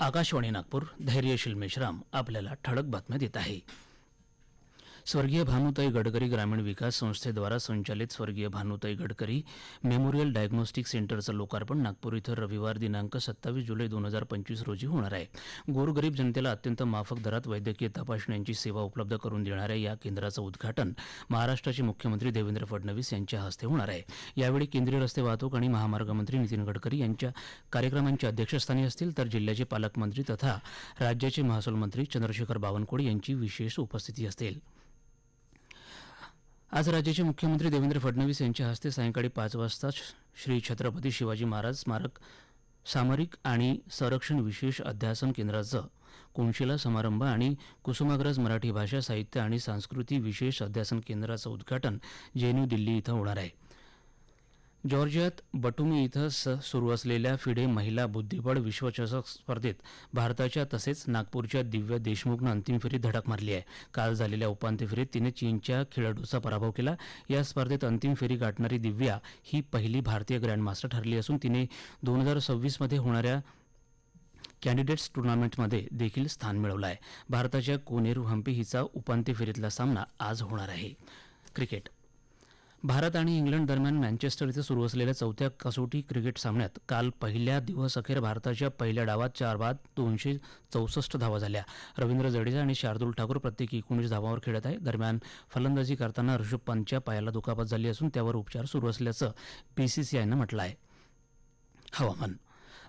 आकाशवाणी नागपूर धैर्यशील मेश्राम आपल्याला ठळक बातम्या देत आहे. स्वर्गीय भानुताई गडकरी ग्रामीण विकास संस्थेद्वारा संचालित स्वर्गीय भानुताई गडकरी मेमोरियल डायग्नोस्टिक सेंटरचं लोकार्पण नागपूर इथं रविवार दिनांक सत्तावीस जुलै दोन हजार पंचवीस रोजी होणार आहे. गोरगरीब जनतेला अत्यंत माफक दरात वैद्यकीय तपासण्यांची सेवा उपलब्ध करून देणाऱ्या या केंद्राचं उद्घाटन महाराष्ट्राचे मुख्यमंत्री देवेंद्र फडणवीस यांच्या हस्ते होणार आहे. यावेळी केंद्रीय रस्ते वाहतूक आणि महामार्ग मंत्री नितीन गडकरी यांच्या कार्यक्रमांच्या अध्यक्षस्थानी असतील तर जिल्ह्याचे पालकमंत्री तथा राज्याचे महसूल मंत्री चंद्रशेखर बावनकुळे यांची विशेष उपस्थिती असेल आज राज्याचे मुख्यमंत्री देवेंद्र फडणवीस यांच्या हस्ते सायंकाळी पाच वाजता श्री छत्रपती शिवाजी महाराज स्मारक सामरिक आणि संरक्षण विशेष अध्यासन केंद्राचं कोनशिला समारंभ आणि कुसुमाग्रज मराठी भाषा साहित्य आणि संस्कृती विशेष अध्यासन केंद्राचं उद्घाटन जेएनयू दिल्ली इथं होणार आहे. जॉर्जियात बटुमी इथं स सुरू असलेल्या फिडे महिला बुद्धिबळ विश्वचषक स्पर्धेत भारताच्या तसेच नागपूरच्या दिव्या देशमुखनं अंतिम फेरीत धडक मारली आहे. काल झालेल्या उपांत्य फेरीत तिने चीनच्या खेळाडूचा पराभव केला. या स्पर्धेत अंतिम फेरी गाठणारी दिव्या ही पहिली भारतीय ग्रँडमास्टर ठरली असून तिने दोन हजार सव्वीसमध्ये होणाऱ्या कॅन्डिडेट्स टुर्नामेंटमध्ये देखील स्थान मिळवलं आहे. भारताच्या कोनेरू हम्पी हिचा उपांत्य फेरीतला सामना आज होणार आहे. क्रिकेट. भारत आणि इंग्लंड दरम्यान मँचेस्टर इथं सुरू असलेल्या चौथ्या कसोटी क्रिकेट सामन्यात काल पहिल्या दिवस अखेर भारताच्या पहिल्या डावात चार बाद दोनशे चौसष्ट धावा झाल्या. रवींद्र जडेजा आणि शार्दुल ठाकूर प्रत्येकी एकोणीस धावांवर खेळत आहे दरम्यान फलंदाजी करताना ऋषभ पंतच्या पायाला दुखापत झाली असून त्यावर उपचार सुरू असल्याचं बीसीसीआयनं म्हटलं आहे. हवामान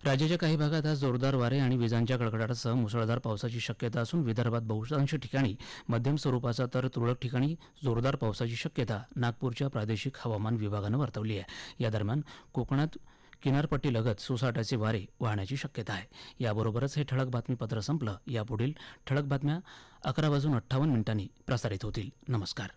राज्याच्या काही भागात आज जोरदार वारे आणि विजांच्या कडकडाटासह मुसळधार पावसाची शक्यता असून विदर्भात बहुतांश ठिकाणी मध्यम स्वरूपाचा तर तुरळक ठिकाणी जोरदार पावसाची शक्यता नागपूरच्या प्रादेशिक हवामान विभागानं वर्तवली आहे. या दरम्यान कोकणात किनारपट्टीलगत सोसाट्याचे वारे वाहण्याची शक्यता आहे. याबरोबरच हे ठळक बातमीपत्र संपलं. यापुढील ठळक बातम्या अकरा वाजून अठ्ठावन्न मिनिटांनी प्रसारित होतील. नमस्कार.